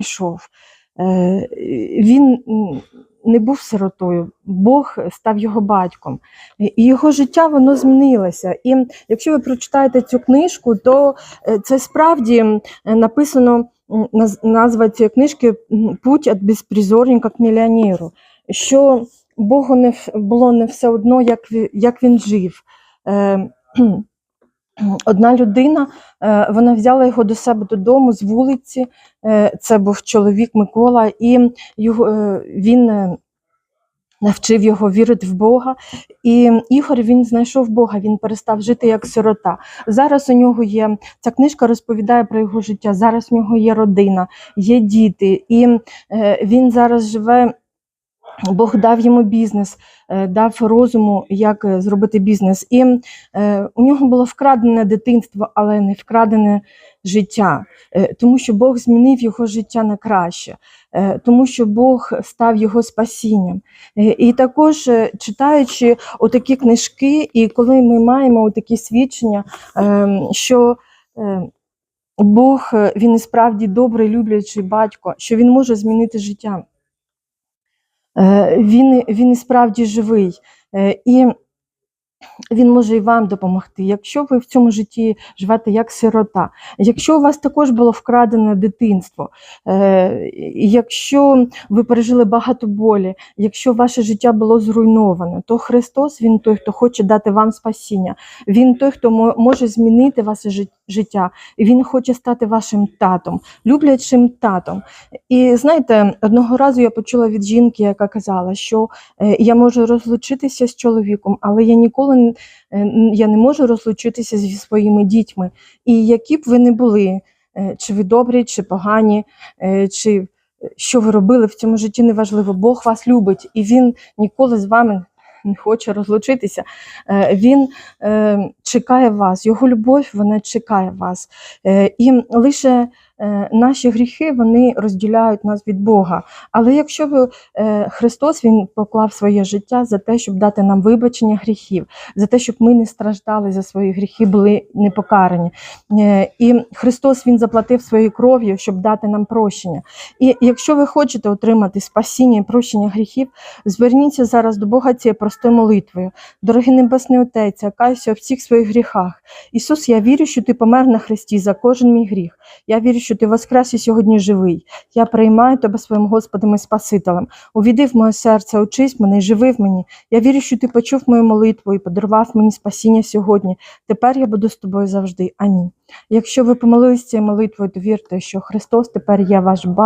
йшов. Е, Він не був сиротою, Бог став його батьком. І його життя воно змінилося. І якщо ви прочитаєте цю книжку, то е, це справді написано назва цієї книжки Путь від безпризорника к мільйонеру. Що Богу не було не все одно, як, як він жив. Одна людина, е, вона взяла його до себе додому з вулиці. е, Це був чоловік Микола, і його, е, він навчив його вірити в Бога. І Ігор він знайшов Бога, він перестав жити як сирота. Зараз у нього є ця книжка розповідає про його життя. Зараз у нього є родина, є діти, і він зараз живе. Бог дав йому бізнес, е, дав розуму, як е, зробити бізнес. І е, у нього було вкрадене дитинство, але не вкрадене життя, тому що Бог змінив його життя на краще, тому що Бог став його спасінням. І також читаючи отакі книжки, і коли ми маємо такі свідчення, що Бог він і справді добрий, люблячий батько, що він може змінити життя. Е, Він, він і справді живий. Е, І він може і вам допомогти. Якщо ви в цьому житті живете як сирота, якщо у вас також було вкрадене дитинство, е, якщо ви пережили багато болі, якщо ваше життя було зруйноване, то Христос Він той, хто хоче дати вам спасіння. Він той, хто може змінити ваше жит- життя. Він хоче стати вашим татом, люблячим татом. І знаєте, одного разу я почула від жінки, яка казала, що е, я можу розлучитися з чоловіком, але я ніколи е, я не можу розлучитися зі своїми дітьми. І які б ви не були, е, чи ви добрі, чи погані, чи що ви робили в цьому житті, неважливо. Бог вас любить, і Він ніколи з вами не хоче розлучитися. Е, Він е, чекає вас, його любов вона чекає вас. Е, І лише наші гріхи вони розділяють нас від Бога. Але якщо е, Христос Він поклав своє життя за те, щоб дати нам вибачення гріхів, за те, щоб ми не страждали за свої гріхи, були непокарані. Е, І Христос Він заплатив своєю кров'ю, щоб дати нам прощення. І якщо ви хочете отримати спасіння і прощення гріхів, зверніться зараз до Бога цією простою молитвою. Дорогий Небесний Отець, я каюся у всіх своїх гріхах. Ісус, я вірю, що ти помер на хресті за кожен мій гріх. Я вірю, що ти воскрес і сьогодні живий. Я приймаю тебе своїм Господом і Спасителем. Увійди в моє серце, очись мене і живи в мені. Я вірю, що ти почув мою молитву і подарував мені спасіння сьогодні. Тепер я буду з тобою завжди. Амінь. Якщо ви помолилися цією молитвою, то вірте, що Христос тепер є ваш батько.